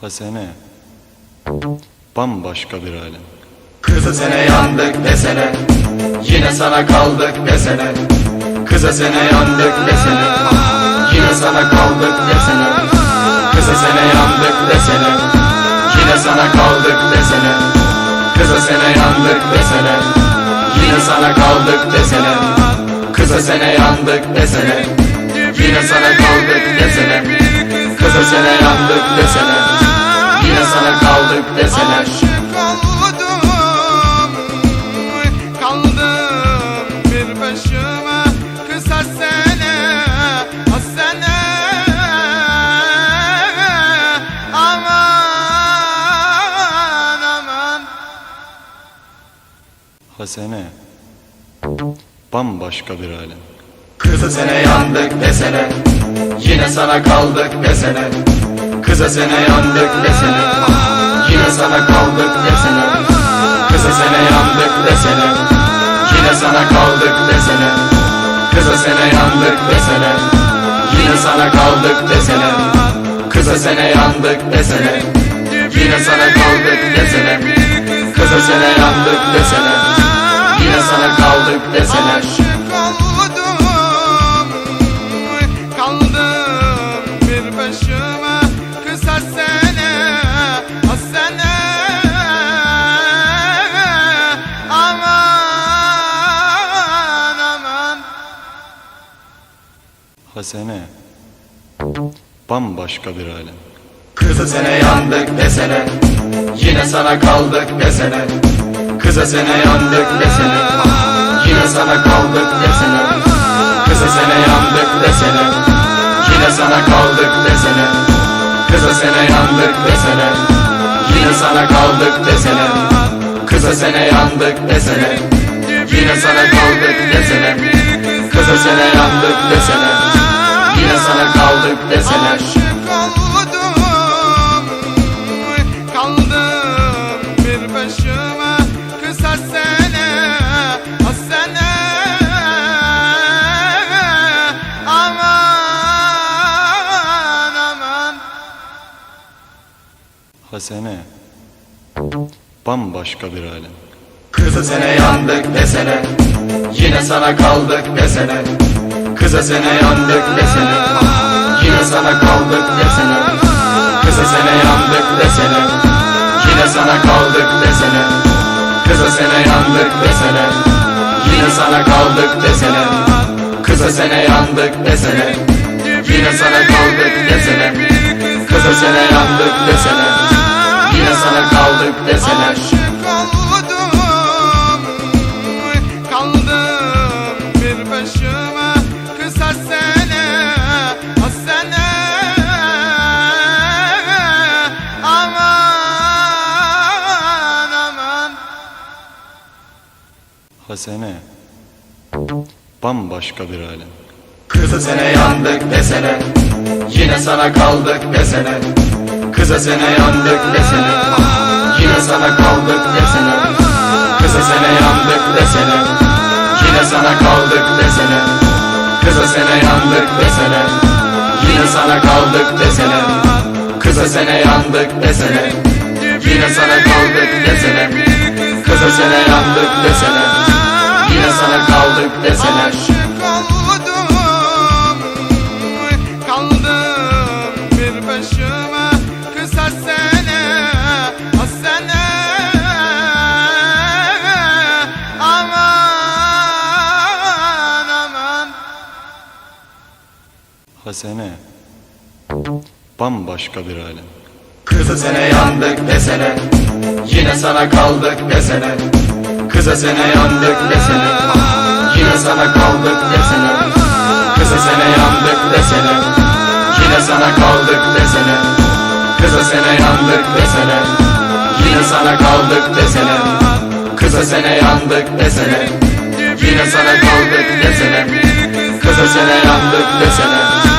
Hasene. Bambaşka bir alem. Kıza sene yandık desene. Yine sana kaldık desene. Kıza sene yandık desene. Yine sana kaldık desene. Kıza sene yandık desene. Yine sana kaldık desene. Kıza sene yandık desene. Yine sana kaldık desene. Kıza sene yandık desene. Yine sana kaldık desene. Kıza sene yandık desene Sana kaldık desene Aşık oldum. Kaldım bir başıma. Kısa sene Az sene. Aman aman. Hasene. Bambaşka bir alem. Kıza sene yandık desene. Yine sana kaldık desene Kıza sene yandık desene. Yine sana kaldık desene. Kıza sene yandık desene. Yine sana kaldık desene. Kıza sene yandık desene. Yine sana kaldık desene. Kıza sene yandık desene. Yine sana kaldık desene. Kıza sene yandık desene. Yine sana kaldık desene Hasene. Bambaşka bir alem. Kıza sene yandık desene. Yine sana kaldık desene. Kıza sene yandık desene. Yine sana kaldık desene. Kıza sene yandık desene. Yine sana kaldık desene. Kıza sene yandık desene. Yine sana kaldık desene. Kıza sene yandık desene. Yine sana kaldık desene. Kıza sene yandık desene sana kaldık desene Aşık oldum Kaldım bir başıma. Kısa sene Az sene. Aman aman. Hasene. Bambaşka bir alem. Kıza sene yandık desene Yine sana kaldık desene Kıza sene yandık desene. Yine sana kaldık desene. Kıza sene yandık desene. Yine sana kaldık desene. Kıza sene yandık desene. Yine sana kaldık desene. Kıza sene yandık desene. Yine sana kaldık desene. Kıza sene yandık desene. Yine sana kaldık desene Hasene. Bambaşka bir alem. Kıza sene yandık desene. Yine sana kaldık desene. Kıza sene yandık desene. Yine sana kaldık desene. Kıza sene yandık desene. Yine sana kaldık desene. Kıza sene yandık desene. Yine sana kaldık desene. Kıza sene yandık desene. Yine sana kaldık desene. Kıza sene yandık desene Hasene. Bambaşka bir alem. Kıza sene yandık desene. Yine sana kaldık desene. Kıza sene yandık desene. Yine sana kaldık desene. Kıza sene yandık desene. Yine sana kaldık desene. Kıza sene yandık desene. Yine sana kaldık desene. Kıza sene yandık desene. Yine sana kaldık desene. Kıza sene yandık desene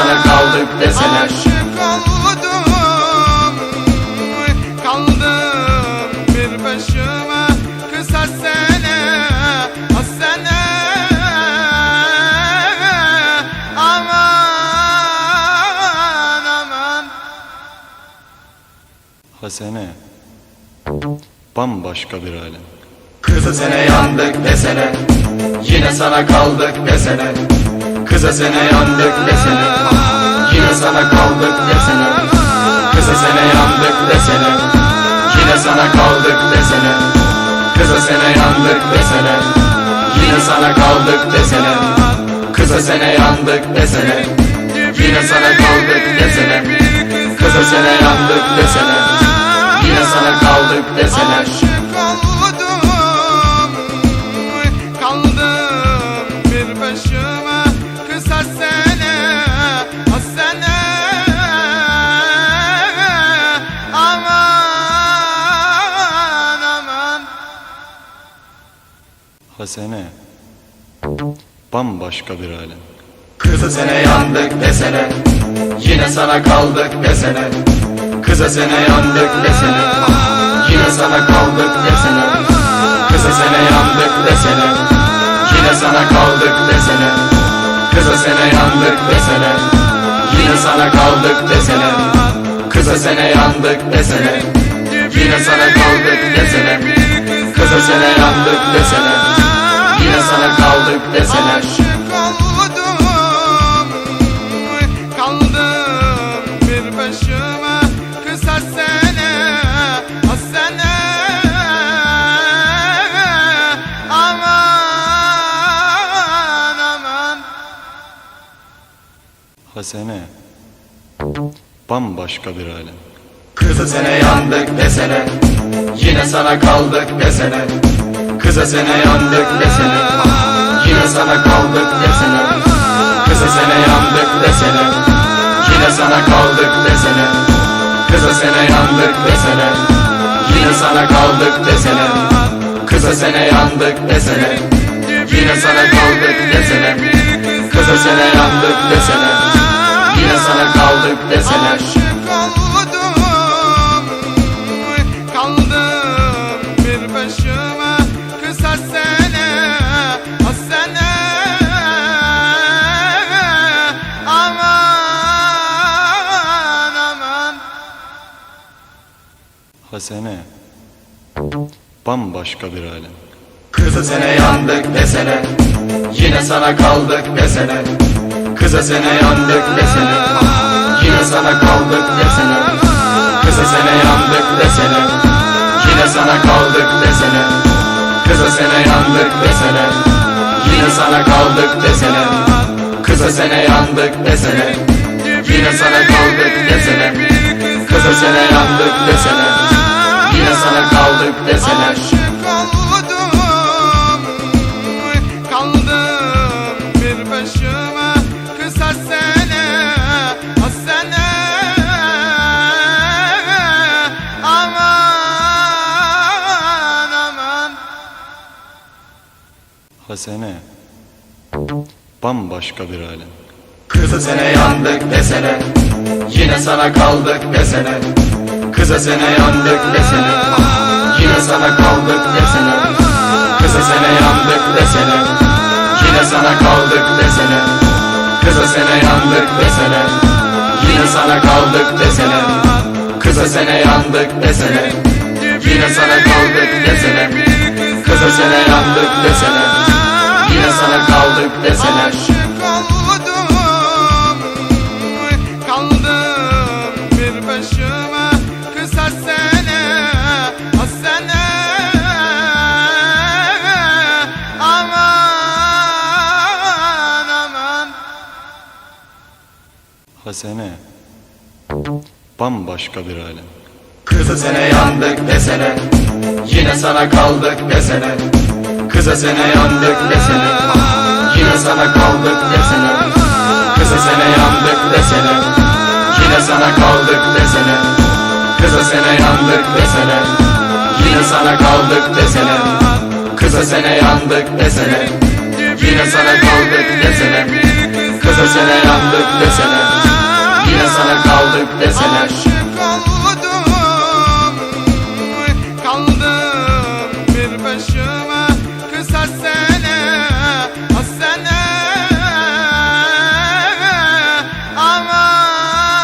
sana kaldık desene Aşık oldum Kaldım bir başıma. Kısa sene Az sene. Aman aman. Hasene. Bambaşka bir alem. Kıza sene yandık desene Yine sana kaldık desene Kıza sene yandık desene. Yine sana kaldık desene. Kıza sene yandık desene. Yine sana kaldık desene. Kıza sene yandık desene. Yine sana kaldık desene. Kıza sene yandık desene. Yine sana kaldık desene. Kıza sene yandık desene. Yine sana kaldık desene Hasene. Bambaşka bir alem. Kıza sene yandık desene. Yine sana kaldık desene. Kıza sene yandık desene. Yine sana kaldık desene. Kıza sene yandık desene. Yine sana kaldık desene. Kıza sene yandık desene. Yine sana kaldık desene. Kıza sene yandık desene. Yine sana kaldık desene Sene yandık desene Yine sana kaldık desene Aşık oldum Kaldım bir başıma. Kısa sene Az sene. Aman aman. Hasene. Bambaşka bir alem. Kıza sene yandık desene Yine sana kaldık desene. Kıza sene yandık desene. Yine sana kaldık desene. Kıza sene yandık desene. Yine sana kaldık desene. Kıza sene yandık desene. Yine sana kaldık desene. Kıza sene yandık desene. Yine sana kaldık desene. Kıza sene yandık desene. Yine sana kaldık desene Hasene. Bambaşka bir alem. Kıza sene yandık desene. Yine sana kaldık desene. Kıza sene yandık desene. Yine sana kaldık desene. Kıza sene yandık desene. Yine sana kaldık desene. Kıza sene yandık desene. Yine sana kaldık desene. Kıza sene yandık desene. Yine sana kaldık desene. Kıza sene yandık desene kaldık desene Aşık oldum. Kaldım bir başıma. Kısa sene Az sene. Aman aman. Hasene. Bambaşka bir alem. Kıza sene yandık desene. Yine sana kaldık desene. Kıza sene yandık desene sana kaldık desene. Kıza sene yandık desene. Yine sana kaldık desene. Kıza sene yandık desene. Yine sana kaldık desene. Kıza sene yandık desene. Yine sana kaldık desene. Kıza sene yandık desene. Yine sana kaldık desene Hasene. Bambaşka bir alem. Kıza sene yandık desene Yine sana kaldık desene Kıza sene yandık desene Yine sana kaldık desene Kıza sene yandık desene Yine sana kaldık desene Kıza sene yandık desene Yine sana kaldık desene Kıza sene yandık desene Yine sana kaldık desene Kıza sene yandık desene Yine sana kaldık desene Aşık oldum. Kaldım bir başıma. Kısa sene Az sene.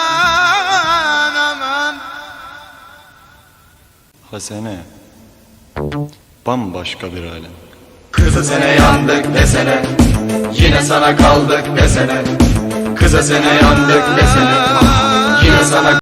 Aman aman. Hasene. Bambaşka bir alem. Kıza sene yandık desene. Yine sana kaldık desene Kıza sene yandık desene Yine sana